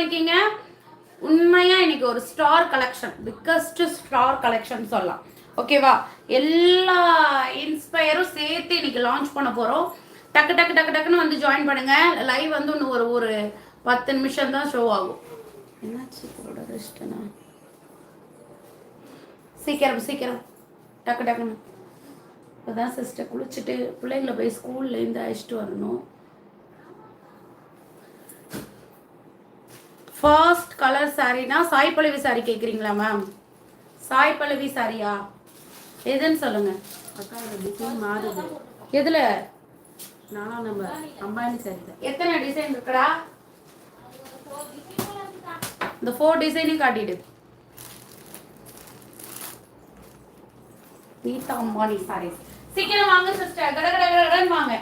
பண்ணிக்கிங்க. உண்மையா இன்னைக்கு ஒரு star collection biggest star collection சொல்லலாம். ஓகேவா எல்லா இன்ஸ்பயரும் சேர்த்து இன்னைக்கு லான்ச் பண்ண போறோம். டக்கு டக்கு டக்கு டக்குன்னு வந்து ஜாயின் பண்ணுங்க. லைவ் வந்து இன்னும் ஒரு ஒரு பத்து நிமிஷம் தான் ஷோ ஆகும். என்னாச்சு சீக்கிரம் சீக்கிரம். டக்கு டக்குன்னு. இப்போதான் சிஸ்டர் குளிச்சுட்டு பிள்ளைங்களை போய் ஸ்கூல்லேருந்து அழைச்சிட்டு வரணும். ஃபர்ஸ்ட் கலர் சாரீனா சாய் பழவி சாரி கேட்குறீங்களா மேம் சாய் பழவி சாரியா எதுன்னு சொல்லுங்க. அக்கா டிசைன் மாறுது. எதுல? நானும் நம்ம அம்பானி சாரி தான். எத்தனை டிசைன் இருக்குடா? இந்த ஃபோர் டிசைனையும் காட்டிடு. நீதா அம்பானி சாரி சீக்கிரம் வாங்க சிஸ்டர் கட கட வாங்க.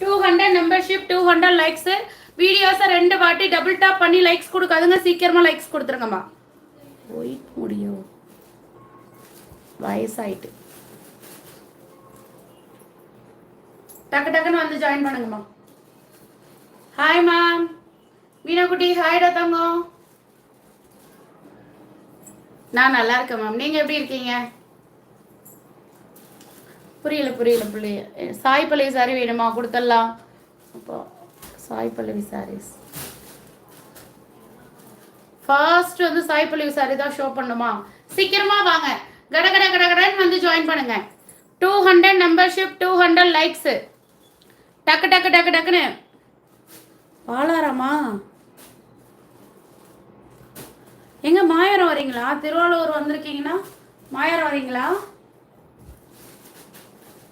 Two hundred membership two hundred likes வீடியோஸை ரெண்டு வாட்டி டபுள் டாப் பண்ணி லைக்ஸ் கொடுக்காதுங்க. சீக்கிரமா லைக்ஸ் கொடுத்துருங்கம்மா. போயிட்டு முடியும். வயசாயிட்டு. டக்கு டக்குன்னு வந்து ஜாயின் பண்ணுங்கம்மா. ஹாய் மேம் மீனாக்குட்டி ஹாய்டா தங்கம் நான் நல்லா இருக்கேன் மேம் நீங்க எப்படி இருக்கீங்க? புரியல புரியல புரியல சாய் பல்லவி சாரி வேணுமா? கொடுத்துடலாம். அப்போ சாய் பல்லவி சாரீஸ் ஃபர்ஸ்ட் வந்து சாய் பல்லவி சாரி தான் ஷோ பண்ணுமா? சீக்கிரமா வாங்க. கட கட கட கடன்னு வந்து ஜாயின் பண்ணுங்க. Two hundred membership two hundred likes டக்கு டக்கு டக்கு டக்குன்னு. பாலாராமா? எங்க மாயாரம் வரீங்களா? திருவாரூர் வந்திருக்கீங்கன்னா மாயாரம் வரீங்களா?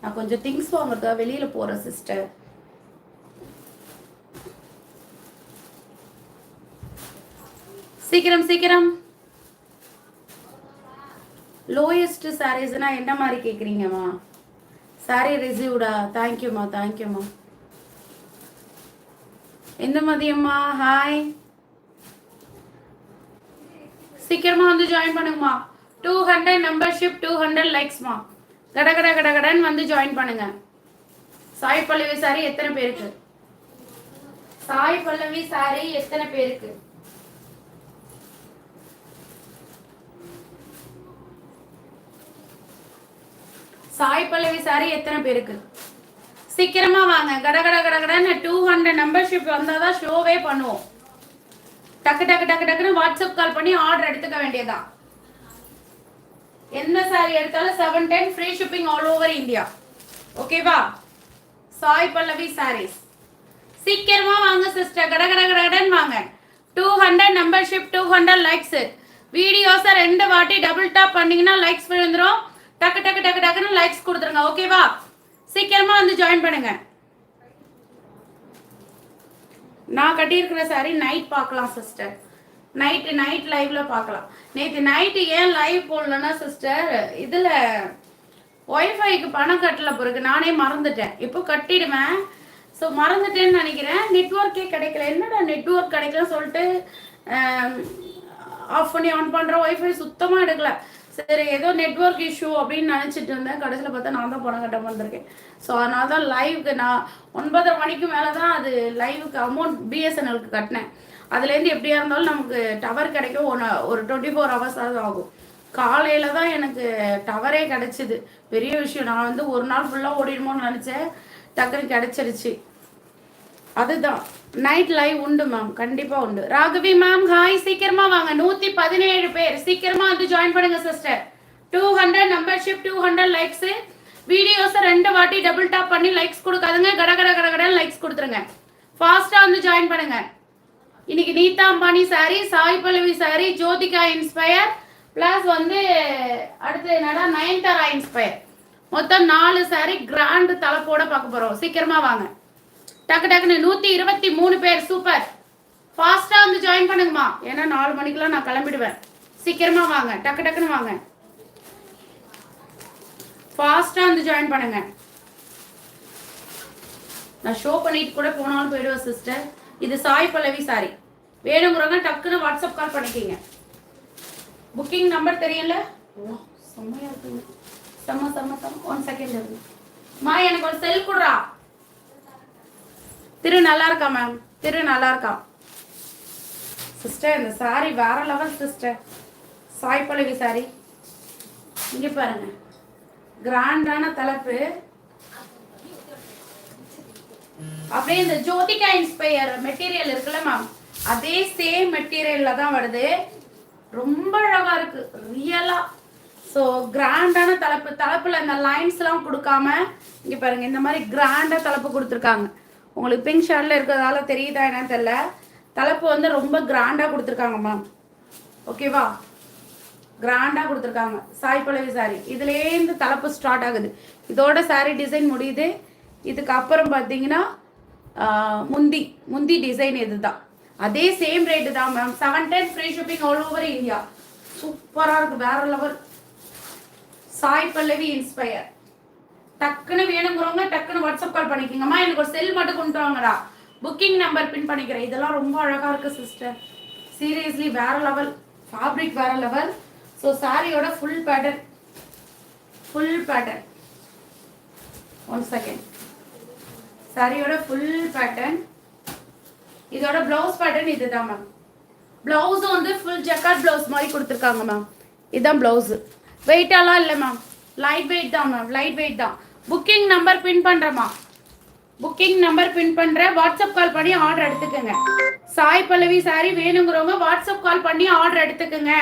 நான் கொஞ்சம் திங்ஸ் வாங்குறதா வெளியில போறேன் சிஸ்டர் சீக்கிரம் சீக்கிரம். லோயஸ்ட் சாரீஸ்னா என்ன மாதிரி கேட்குறீங்கம்மா சாரீ ரிசீவ்டா தேங்க்யூம்மா தேங்க்யூம்மா எந்த மதியம்மா? ஹாய் சீக்கிரமா வந்து join பண்ணுங்கம்மா. Two hundred membership two hundred லைக்ஸ்மா கட கட கட கடன்னு வந்து ஜாயின் பண்ணுங்க. சாய் பல்லவி சாரி எத்தனை பேருக்கு? சாய் பல்லவி சாரி எத்தனை பேருக்கு? சாய் பல்லவி சாரி எத்தனை பேருக்கு? சீக்கிரமா வாங்க. கட கட கட கடன்னு டூ ஹண்ட்ரட் மெம்பர்ஷிப் வந்தாதான் ஷோவே பண்ணுவோம். டக்கு டக்கு டக்கு டக்குன்னு வாட்ஸ்அப் கால் பண்ணி ஆர்டர் எடுத்துக்க வேண்டியதான் எந்த சாரி எடுத்தாலும் seven ten free shipping all over India ஓகேவா சாய் பல்லவி சாரீஸ் சீக்கிரமா வாங்க சிஸ்டர் கட கட கடன்னு வாங்க. Two hundred membership two hundred likes வீடியோஸை ரெண்டு வாட்டி டபுள் டாப் பண்ணீங்கன்னா லைக்ஸ் விழுந்துரும். டக்கு டக்கு டக்கு டக்குன்னு லைக்ஸ் கொடுத்துருங்க ஓகேவா சீக்கிரமா வந்து ஜாயின் பண்ணுங்க. நான் கட்டியிருக்கிற சாரி நைட் பார்க்கலாம் சிஸ்டர் நைட்டு நைட் லைவ்ல பார்க்கலாம். நேற்று நைட்டு ஏன் லைவ் போடலன்னா சிஸ்டர் இதில் ஒய்ஃபைக்கு பணம் கட்டல பிறகு நானே மறந்துட்டேன். இப்போ கட்டிடுவேன். ஸோ மறந்துட்டேன்னு நினைக்கிறேன். நெட்ஒர்க்கே கிடைக்கல. என்னடா நெட்ஒர்க் கிடைக்கலன்னு சொல்லிட்டு ஆஃப் பண்ணி ஆன் பண்ணுறேன் ஒய்ஃபை சுத்தமாக எடுக்கல. சரி ஏதோ நெட்ஒர்க் இஷ்யூ அப்படின்னு நினச்சிட்டு இருந்தேன். கடைசியில் பார்த்தா நான் தான் பணம் கட்ட வந்திருக்கேன் ஸோ அதனால தான் லைவுக்கு நான் ஒன்பதரை மணிக்கு மேலே தான் அது லைவுக்கு அமௌண்ட் பிஎஸ்என்எலுக்கு கட்டினேன். அதுலேருந்து எப்படியா இருந்தாலும் நமக்கு டவர் கிடைக்க ஒன்று ஒரு டுவெண்ட்டி ஃபோர் ஹவர்ஸ் தான் ஆகும். காலையில் தான் எனக்கு டவரே கிடச்சிது. பெரிய விஷயம். நான் வந்து ஒரு நாள் ஃபுல்லாக ஓடிடுமோன்னு நினச்சேன். டக்குன்னு கிடச்சிருச்சு. அதுதான். நைட் லைவ் உண்டு மேம் கண்டிப்பா உண்டு. ராகவி மேம் ஹாய் சீக்கிரமா வாங்க. நூத்தி பதினேழு பேர். சீக்கிரமா வந்து ஜாயின் பண்ணுங்க sister two hundred membership two hundred likes videos ரெண்டு வாட்டி டபுள் டாப் பண்ணி லைக்ஸ் கொடுக்காதுங்க. கட கட கட கடன்னு லைக்ஸ் கொடுத்துருங்க. ஃபாஸ்டா வந்து ஜாயின் பண்ணுங்க. இன்னைக்கு நீதா அம்பானி சாரி சாய் பல்லவி சாரி ஜோதிகா இன்ஸ்பயர் பிளஸ் வந்து அடுத்து என்னடா நயன்தாரா இன்ஸ்பயர் மொத்தம் நாலு சாரி கிராண்ட் தலைப்போட பார்க்க போறோம். சீக்கிரமா வாங்க. டக்கு டக்குன்னு நூத்தி இருபத்தி மூணு பேர் சூப்பர் ஃபாஸ்டா வந்து ஜாயின் பண்ணுங்கம்மா. ஏன்னா நாலு மணிக்கெல்லாம் நான் கிளம்பிடுவேன். சீக்கிரமா வாங்க. டக்கு டக்குன்னு வாங்க. ஃபாஸ்டா வந்து ஜாயின் பண்ணுங்க. நான் ஷோ பண்ணிட்டு கூட போனாலும் போயிடுவேன் சிஸ்டர் இது சாய் பல்லவி சாரி வேணுங்கிறவங்க டக்குன்னு வாட்ஸ்அப் கால் பண்ணிக்கிங்க. புக்கிங் நம்பர் தெரியல? செம்மையா இருக்குங்க. செம்ம செம்ம செம்ம. ஒன் செகண்ட் இருக்கு. மா எனக்கு ஒரு செல் கொடுறா. திரு நல்லா இருக்கா மேம் திரு நல்லா இருக்கா? சிஸ்டர் இந்த சாரி வேற லெவல் சிஸ்டர் சாய் சாரி இங்க பாருங்க. கிராண்டான தலைப்பு. அப்படியே இந்த ஜோதிகா இன்ஸ்பயர் மெட்டீரியல் இருக்குல்ல மேம் அதே சேம் மெட்டீரியல்ல தான் வருது. ரொம்ப அழகா இருக்கு. ரியலா ஸோ கிராண்டான தலைப்பு. தலைப்புல இந்த லைன்ஸ்லாம் கொடுக்காம இங்க பாருங்க இந்த மாதிரி கிராண்டா தலைப்பு கொடுத்துருக்காங்க. உங்களுக்கு பிங்க் ஷர்ட்ல இருக்கிறதால தெரியுதா என்னன்னு தெரியல. தலைப்பு வந்து ரொம்ப கிராண்டாக கொடுத்துருக்காங்க மேம் ஓகேவா கிராண்டாக கொடுத்துருக்காங்க. சாய் பழவி சாரி இதுலேருந்து தலைப்பு ஸ்டார்ட் ஆகுது. இதோட சாரி டிசைன் முடியுது. இதுக்கு அப்புறம் பார்த்தீங்கன்னா முந்தி. முந்தி டிசைன் இதுதான். அதே சேம் ரேட்டு தான் ma'am seven ten free shipping all over India சூப்பராக இருக்குது வேற லெவல் சாய் பல்லவி இன்ஸ்பயர் டக்குன்னு வேணுங்கிறவங்க டக்குன்னு வாட்ஸ்அப் கால் பண்ணிக்கோங்கம்மா. எனக்கு ஒரு செல் மட்டும் கொண்டு வாங்கடா. புக்கிங் நம்பர் பின் பண்ணிக்கிறேன் இதெல்லாம் ரொம்ப அழகா இருக்கு சிஸ்டர் சீரியஸ்லி வேற லெவல் ஃபேப்ரிக் வேற லெவல் ஸோ சாரியோட full pattern full pattern one second சாரியோட ஃபுல் பேட்டர்ன் இதோட பிளவுஸ் பேட்டர்ன் இதுதான் மேம் பிளவுஸும் வந்து ஃபுல் ஜக்கார்ட் பிளவுஸ் மாதிரி கொடுத்துருக்காங்க மேம் இதுதான் பிளவுஸு வெயிட்டாலாம் இல்லை மேம் லைட் வெயிட் தான் மேம் லைட் வெயிட் தான். புக்கிங் நம்பர் பின் பண்ணுறேம்மா புக்கிங் நம்பர் பின் பண்ணுறேன் வாட்ஸ்அப் கால் பண்ணி ஆர்டர் எடுத்துக்கோங்க. சாய் பல்லவி சாரி வேணுங்கிறவங்க வாட்ஸ்அப் கால் பண்ணி ஆர்டர் எடுத்துக்கோங்க.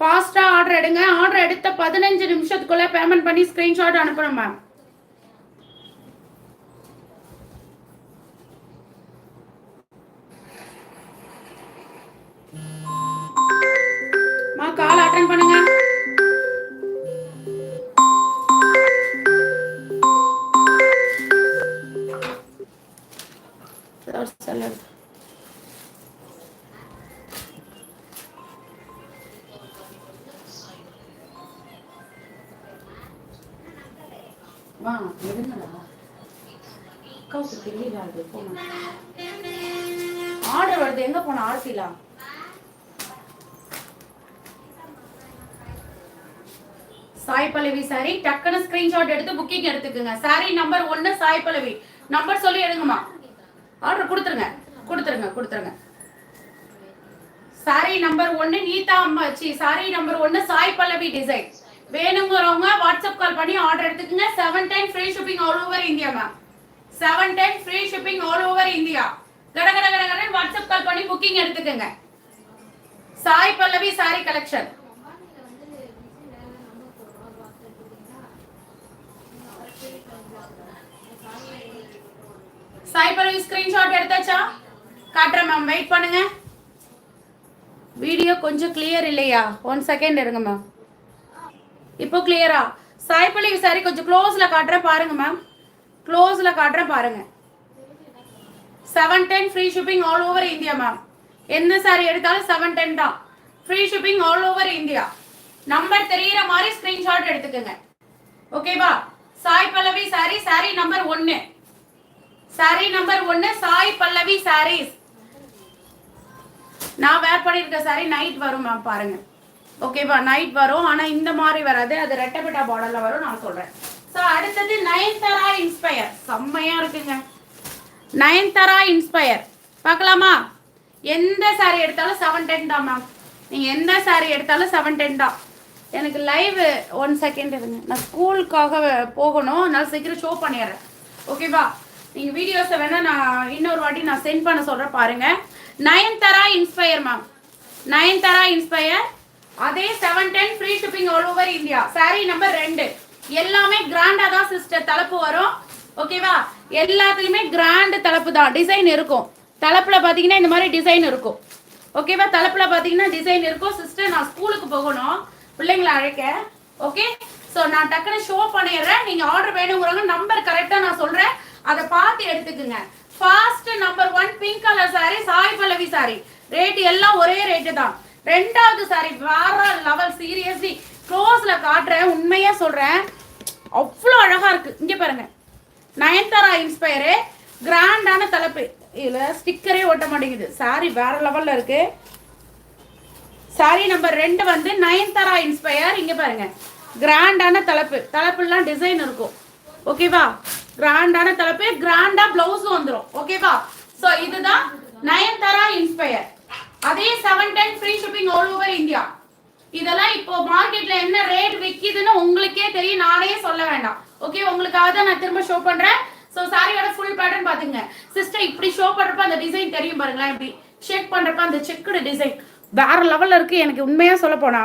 ஃபாஸ்ட்டாக ஆர்டர் எடுங்க. ஆர்டர் எடுத்த பதினஞ்சு நிமிஷத்துக்குள்ளே பேமெண்ட் பண்ணி ஸ்க்ரீன்ஷாட் அனுப்புகிறோம் மேம் கால் அட்டன் பண்ணுங்க. அக்காவுக்கு ஆர்டர் வருது. எங்க போன ஆர்த்திலா? சாய் பல்லவி சாரி டக்குன்னு ஸ்கிரீன்ஷாட் எடுத்து புக்கிங் எடுத்துக்கோங்க. சாரி நம்பர் ஒன்னு சாய் பல்லவி. நம்பர் சொல்லி எடுங்கம்மா. ஆர்டர் கொடுத்துருங்க. கொடுத்துருங்க கொடுத்துருங்க. சாரி நம்பர் ஒன்னு நீதா அம்மாச்சி சாரி நம்பர் ஒன்னு சாய் பல்லவி டிசைன் வேணுங்கிறவங்க வாட்ஸ்அப் கால் பண்ணி ஆர்டர் எடுத்துக்கோங்க. Seven time free shipping all over India ma'am seven time free shipping all over India கடகட கடகட வாட்ஸ்அப் கால் பண்ணி புக்கிங் எடுத்துக்கோங்க. சாய் பல்லவி சாரி கலெக்ஷன் சாய் பல்லவி ஸ்கிரீன்ஷாட் எடுத்தாச்சா? காட்டுறேன் மேம் வெயிட் பண்ணுங்க. வீடியோ கொஞ்சம் கிளியர் இல்லையா? ஒன் செகண்ட் இருங்க மேம் இப்போ கிளியரா சாய் பல்லவி சாரி கொஞ்சம் க்ளோஸில் காட்டுறேன் பாருங்க மேம் க்ளோஸில் காட்டுறேன் பாருங்க. Seven ten free shipping all over India ma'am எந்த சாரி எடுத்தாலும் செவன் டென் தான். Free shipping all over India number தெரிகிற மாதிரி ஸ்கிரீன்ஷாட் எடுத்துக்கோங்க. ஓகேவா சாய் பல்லவி சாரி சாரி நம்பர் ஒன்னு. சாரி நம்பர் ஒன்னு சாய் பல்லவி சாரீஸ் நான் வேர் பண்ணியிருக்க சாரி நைட் வரும் மேம் பாருங்க. ஓகேவா நைட் வரும். ஆனால் இந்த மாதிரி வராது. அது ரெட்டபெட்டா பாடலில் வரும் நான் சொல்கிறேன் ஸோ அடுத்தது நயன்தாரா இன்ஸ்பயர் செம்மையா இருக்குங்க. நயன்தாரா இன்ஸ்பயர் பார்க்கலாமா? எந்த சாரி எடுத்தாலும் செவன் டென் தான் மேம் நீங்க எந்த சாரி எடுத்தாலும் செவன் டென் தான். எனக்கு லைவ் ஒன் செகண்ட் இருங்க. நான் ஸ்கூலுக்காக போகணும். நான் சீக்கிரம் ஷோ பண்ணிடுறேன். ஓகேவா நீங்க வீடியோஸை வேணா நான் இன்னொரு வாட்டி நான் சென்ட் பண்ண சொல்றேன் பாருங்க. Nayanthara inspire ma'am Nayanthara inspire அதே seven ten free shipping all over India sari number ரெண்டு. எல்லாமே கிராண்டா தான் சிஸ்டர் தலைப்பு வரும். ஓகேவா எல்லாத்துலயுமே கிராண்ட் தலைப்பு தான். டிசைன் இருக்கும். தலைப்புல பாத்தீங்கன்னா இந்த மாதிரி டிசைன் இருக்கும். ஓகேவா தலைப்புல பாத்தீங்கன்னா டிசைன் இருக்கும். சிஸ்டர் நான் ஸ்கூலுக்கு போகணும். பிள்ளைங்களை அழைக்க. ஓகே ஸோ நான் டக்குன்னு ஷோ பண்ணிடுறேன். நீங்க ஆர்டர் வேணுங்கிறவங்க நம்பர் கரெக்டா நான் சொல்றேன். அதை பார்த்து எடுத்துக்குங்க. First number one pink colour sari Sai Pallavi sari rate எல்லாம் ஒரே ரேட்டு தான். ரெண்டாவது சாரி வேற லெவல் சீரியஸ்லி க்ளோஸ்ல காட்டுறேன் உண்மையா சொல்றேன் அவ்வளோ அழகா இருக்கு. இங்க பாருங்க. நயன்தாரா இன்ஸ்பயரு கிராண்டான தலைப்பு. இதில் ஸ்டிக்கரே ஓட்ட மாட்டேங்குது. சாரி வேற லெவலில் இருக்கு. சாரி நம்பர் ரெண்டு வந்து நயன்தாரா இன்ஸ்பயர் இங்கே பாருங்க. கிராண்டான தலைப்பு. தலைப்புலாம் டிசைன் இருக்கும். ஓகேவா கிராண்டான தலைப்பு கிராண்டா பிளவுஸும் வந்துடும் ஓகேவா ஸோ இதுதான் நயன்தாரா இன்ஸ்பயர் அதே seven ten free shipping all over India இதெல்லாம் இப்போ மார்க்கெட்ல என்ன ரேட் விக்குதுன்னு உங்களுக்கே தெரியும். நானே சொல்ல வேண்டாம். ஓகே உங்களுக்காக தான் நான் திரும்ப ஷோ பண்றேன். ஸோ சாரியோட ஃபுல் பேட்டர்ன் பாத்துங்க சிஸ்டர் இப்படி ஷோ பண்றப்ப அந்த டிசைன் தெரியும் பாருங்களேன் இப்படி ஷேக் பண்றப்ப அந்த செக்குடு டிசைன் வேற லெவல்ல இருக்கு. எனக்கு உண்மையா சொல்ல போனா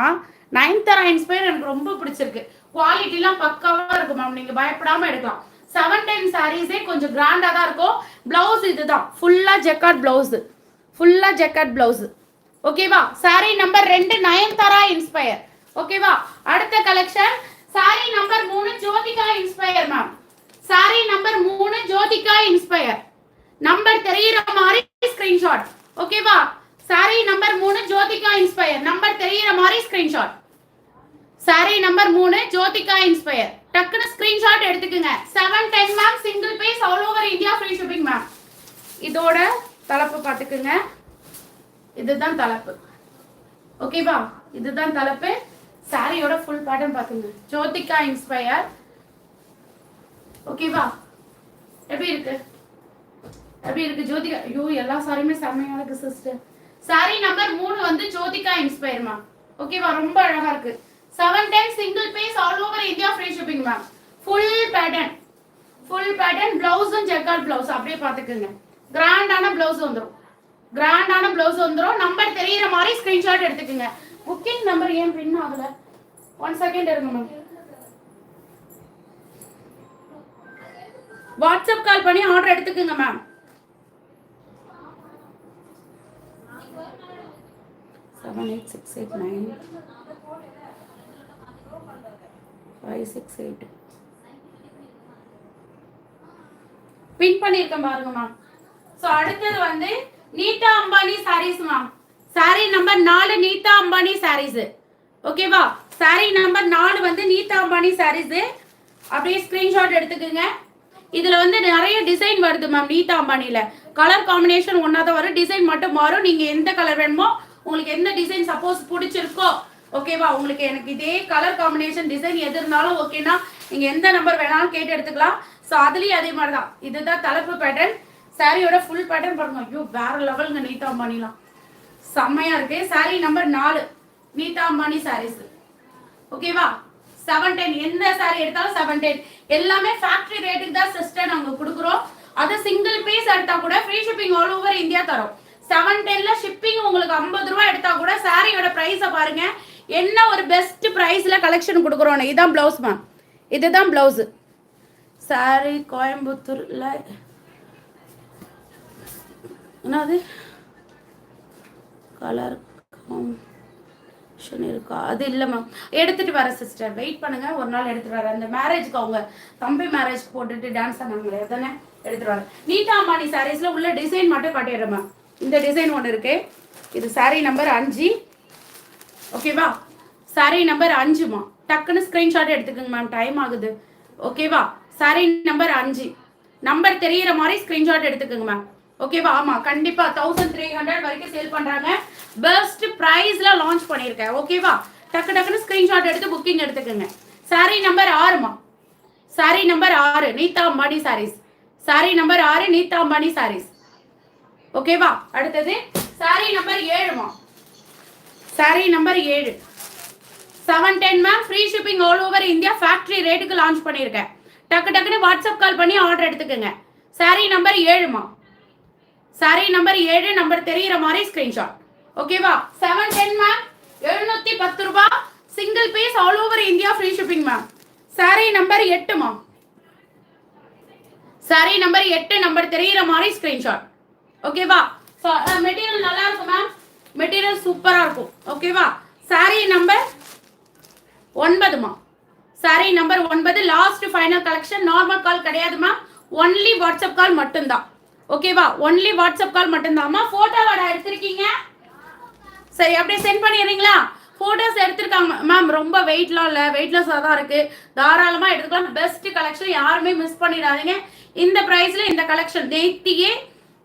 நைன்தரா பேர் எனக்கு ரொம்ப பிடிச்சிருக்கு. குவாலிட்டிலாம் பக்காவா இருக்கும் மேம் நீங்க பயப்படாம எடுக்கலாம். செவன் டைம் சாரீஸே கொஞ்சம் கிராண்டா தான் இருக்கும். பிளவுஸ் இதுதான். ஃபுல்லா ஜெக்கார்ட் பிளவுஸ் ஃபுல்லா ஜெக்கார்ட் பிளவுஸ் ஓகேவா? சாரி நம்பர் ரெண்டு நயன்தாரா இன்ஸ்பயர் ஓகேவா? அடுத்த கலெக்ஷன் சாரி நம்பர் மூணு Jyothika inspire ma'am sari number மூணு ஜோதிகா இன்ஸ்பயர் நம்பர் தெரியுற மாதிரி ஸ்கிரீன்ஷாட் ஓகேவா? சாரி நம்பர் மூணு ஜோதிகா இன்ஸ்பயர் நம்பர் தெரியுற மாதிரி ஸ்கிரீன்ஷாட் சாரி நம்பர் மூணு ஜோதிகா இன்ஸ்பயர் டக்குன்னு ஸ்கிரீன்ஷாட் எடுத்துக்கோங்க. Seven ten ma'am single piece all over India free shipping ma'am இதோட தலைப்பு பார்த்துக்குங்க. இதுதான் தலைப்பு. ஓகேவா இதுதான் தலைப்பு. சாரியோட ஃபுல் பேட்டர்ன் பார்த்துங்க. ஜோதிகா இன்ஸ்பயர் ஓகேவா எப்படி இருக்கு? எப்படி இருக்கு ஜோதிகா? ஐயோ எல்லா சாரியுமே செம்மையா இருக்கு சிஸ்டர் சாரி நம்பர் மூணு வந்து ஜோதிகா இன்ஸ்பயர் மேம் ஓகேவா ரொம்ப அழகா இருக்கு. Seven time single piece all over India free shipping ma'am full pattern full pattern பிளவுஸும் jacquard blouse அப்படியே பார்த்துக்குங்க. கிராண்டான பிளவுஸ் வந்துடும் கிராண்டான ப்ளவுஸ் வந்துடும் நம்பர் தெரியிற மாதிரி ஸ்கிரீன்ஷாட் எடுத்துக்கோங்க. புக்கிங் நம்பர் ஏன் பின் ஆகல? ஒன் செகண்ட் இருங்க மேம் வாட்ஸ்அப் கால் பண்ணி ஆர்டர் எடுத்துக்கோங்க ma'am seven eight six eight nine five six eight pin பண்ணியிருக்கேன் பாருங்க மேம் ஸோ அடுத்தது வந்து நீதா அம்பானி சாரீஸ் மேம் சாரி நம்பர் நாலு நீதா அம்பானி சாரீஸ் ஓகேவா சாரி நம்பர் நாலு வந்து நீதா அம்பானி சாரீஸ் அப்படியே ஸ்கிரீன்ஷாட் எடுத்துக்கோங்க. இதுல வந்து நிறைய டிசைன் வருது மேம் நீதா அம்பானில கலர் காம்பினேஷன் ஒன்னா தான் வரும். டிசைன் மட்டும் மாறும். நீங்க எந்த கலர் வேணுமோ உங்களுக்கு எந்த டிசைன் சப்போஸ் பிடிச்சிருக்கோ ஓகேவா உங்களுக்கு எனக்கு இதே கலர் காம்பினேஷன் டிசைன் எது இருந்தாலும் ஓகேனா நீங்க எந்த நம்பர் வேணாலும் கேட்டு எடுத்துக்கலாம். ஸோ அதுலயும் அதே மாதிரி தான் இதுதான் தலைப்பு பேட்டர்ன் சாரியோட ஃபுல் பேட்டர்ன் பாருங்க. ஐயோ வேற லெவலுங்க நீதா அம்பானிலாம் செம்மையா இருக்கு. சாரி நம்பர் நாலு. நீதா அம்பானி சாரீஸ் ஓகேவா செவன் டென் எந்த சாரி எடுத்தாலும் செவன் டென் எல்லாமே ஃபேக்டரி ரேட்டுக்கு தான் சிஸ்டர் நாங்க கொடுக்குறோம். அது சிங்கிள் பீஸ் எடுத்தா கூட free shipping all over India தரோம். செவன் டென்ல ஷிப்பிங் உங்களுக்கு ஐம்பது ரூபா எடுத்தா கூட சாரியோட ப்ரைஸை பாருங்க. என்ன ஒரு பெஸ்ட் ப்ரைஸ்ல கலெக்ஷன் கொடுக்குறோம் இதுதான் பிளவுஸ் மேம் இதுதான் பிளவுஸ் சாரி கோயம்புத்தூர்ல என்னது கலர் காம்பினேஷன் இருக்கா? அது இல்லை மேம் எடுத்துட்டு வரேன் சிஸ்டர் வெயிட் பண்ணுங்க. ஒரு நாள் எடுத்துட்டு வரேன். அந்த மேரேஜ்க்கு அவங்க தம்பி மேரேஜ் போட்டுட்டு டான்ஸ் ஆனாங்களே தானே எடுத்துட்டு வரேன். நீட்டா அம்பானி சாரீஸ்ல உள்ள டிசைன் மட்டும் காட்டிடுறேன் மேம் இந்த டிசைன் ஒன்று இருக்கு. இது சாரி நம்பர் அஞ்சு. ஓகேவா சாரி நம்பர் அஞ்சுமா டக்குன்னு ஸ்கிரீன்ஷாட் எடுத்துக்கோங்க மேம் டைம் ஆகுது. ஓகேவா சாரி நம்பர் அஞ்சு. நம்பர் தெரியிற மாதிரி ஸ்கிரீன்ஷாட் எடுத்துக்கோங்க மேம் ஓகேவா ஆமா கண்டிப்பா தௌசண்ட் த்ரீ ஹண்ட்ரட் வரைக்கும் சேல் பண்றாங்க. பெஸ்ட் ப்ரைஸ்ல லான்ச் பண்ணியிருக்கேன். ஓகேவா டக்கு டக்குன்னு ஸ்கிரீன்ஷாட் எடுத்து புக்கிங் எடுத்துக்கோங்க. சாரி நம்பர் ஆறுமா சாரி நம்பர் ஆறு நீதா அம்பானி சாரீஸ் சாரி நம்பர் ஆறு நீதா அம்பானி சாரீஸ் ஓகேவா அடுத்தது சாரி நம்பர் ஏழுமா சாரி நம்பர் ஏழு. Seven ten ma'am free shipping all over India factory ரேட்டுக்கு லான்ச் பண்ணியிருக்கேன். டக்கு டக்குன்னு வாட்ஸ்அப் கால் பண்ணி ஆர்டர் எடுத்துக்கோங்க. சாரி நம்பர் ஏழுமா சாரி நம்பர் ஏழு நம்பர் தெரியுற மாதிரி ஸ்கிரீன்ஷாட் ஓகேவா செவன் டென் மேம் எழுநூத்தி பத்து ரூபாய் single piece all over India free shipping ma'am sari number எட்டு மேம் சாரி நம்பர் எட்டு நம்பர் தெரியுற மாதிரி ஸ்கிரீன்ஷாட் ஓகேவா மெட்டீரியல் நல்லா இருக்கும் மேம் மெட்டீரியல் சூப்பரா இருக்கும். ஓகேவா சாரி நம்பர் ஒன்பதுமா சாரி நம்பர் ஒன்பது last final collection normal call கிடையாதுமா only WhatsApp call மட்டும்தான். ஓகேவா ஒன்லி வாட்ஸ்அப் கால் மட்டும்தாம்மா. ஃபோட்டோவோட எடுத்திருக்கீங்க? சரி அப்படியே சென்ட் பண்ணிடுறீங்களா? ஃபோட்டோஸ் எடுத்திருக்காங்க. மேம் ரொம்ப வெயிட்லாம் இல்லை. வெயிட்லெஸ்ஸாக தான் இருக்குது தாராளமாக எடுத்துக்கலாம். பெஸ்ட் கலெக்ஷன் யாருமே மிஸ் பண்ணிடாதீங்க. இந்த ப்ரைஸில் இந்த கலெக்ஷன் நேத்தியே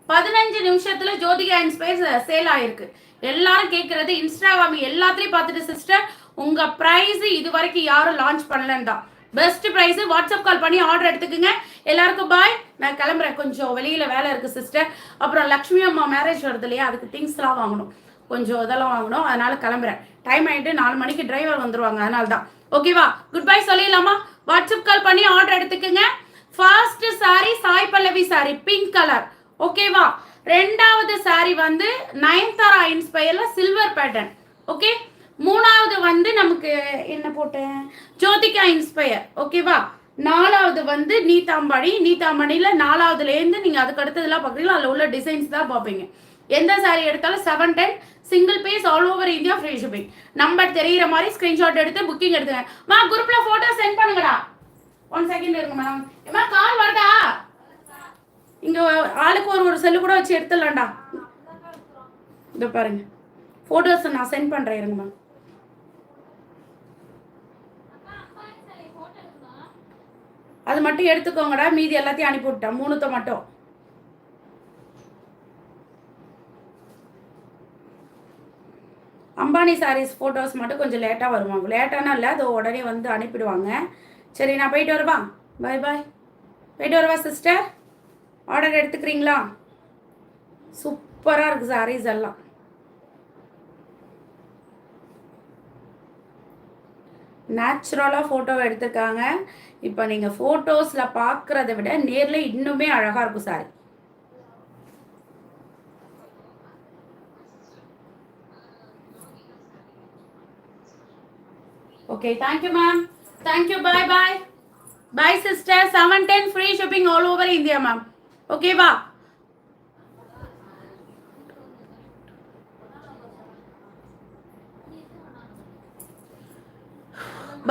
பதினஞ்சு நிமிஷத்தில் ஜோதிகா இன்ஸ்பைஸ் சேல் ஆயிருக்கு. எல்லாரும் கேட்குறது இன்ஸ்டாகிராம் எல்லாத்துலேயும் பார்த்துட்டு சிஸ்டர் உங்கள் ப்ரைஸு இது வரைக்கும் யாரும் லான்ச் பண்ணலன்னு தான் பெஸ்ட் ப்ரைஸ் வாட்ஸ்அப் கால் பண்ணி ஆர்டர் எடுத்துக்கோங்க. எல்லாருக்கும் பாய் நான் கிளம்புறேன். கொஞ்சம் வெளியில வேலை இருக்கு சிஸ்டர் அப்புறம் லக்ஷ்மி அம்மா மேரேஜ் வருது இல்லையா? அதுக்கு திங்ஸ்லாம் வாங்கணும். கொஞ்சம் இதெல்லாம் வாங்கணும். அதனால கிளம்புறேன். டைம் ஆயிட்டு நாலு மணிக்கு டிரைவர் வந்துருவாங்க. அதனால தான் ஓகேவா குட் பை சொல்லிடலாமா? வாட்ஸ்அப் கால் பண்ணி ஆர்டர் எடுத்துக்கோங்க. First sari Sai Pallavi sari pink colour ஓகேவா ரெண்டாவது சாரி வந்து நயன்தாரா இன்ஸ்பயர்ல சில்வர் பேட்டர்ன் ஓகே மூணாவது வந்து நமக்கு என்ன போட்டேன் ஜோதிகா இன்ஸ்பயர் ஓகேவா நாலாவது வந்து நீதாம்பாடி. நீதாம்பாடியில நாலாவதுலேருந்து நீங்கள் அதுக்கு அடுத்ததெல்லாம் பார்க்குறீங்களா? அதில் உள்ள டிசைன்ஸ் தான் பார்ப்பீங்க. எந்த சாரீ எடுத்தாலும் seven ten single piece all over India free shipping number தெரிகிற மாதிரி ஸ்க்ரீன்ஷாட் எடுத்து புக்கிங் எடுத்துங்க மா குரூப்பில் ஃபோட்டோ சென்ட் பண்ணுங்கடா. ஒன் செகண்ட் இருங்க மேடம் ஏமா கால் வருதா? இங்கே ஆளுக்கு ஒரு ஒரு செல்லு கூட வச்சு எடுத்துடலாம்டா. இதை பாருங்க. ஃபோட்டோஸை நான் சென்ட் பண்ணுறேன் இருங்க மேம் அது மட்டும் எடுத்துக்கோங்கடா. மீதி எல்லாத்தையும் அனுப்பி விட்டேன் மூணுத்த மட்டும். அம்பானி சாரீஸ் ஃபோட்டோஸ் மட்டும் கொஞ்சம் லேட்டாக வருவாங்க லேட்டானா இல்லை அது உடனே வந்து அனுப்பிடுவாங்க. சரி நான் போயிட்டு வருவா? பை பாய் போயிட்டு வரவா சிஸ்டர் ஆர்டர் எடுத்துக்கிறீங்களா? சூப்பராக இருக்குது சாரீஸ் எல்லாம். நேச்சுரலாக ஃபோட்டோ எடுத்திருக்காங்க. இப்போ நீங்கள் ஃபோட்டோஸில் பார்க்குறத விட நேரில் இன்னுமே அழகாக இருக்கும் sari okay thank you ma'am thank you bye bye bye sister seven ten free shipping all over India ma'am ஓகேவா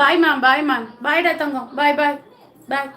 பாய் மேம் பாய் மேம் பாய்டா தங்கம் பாய் பாய் பாய்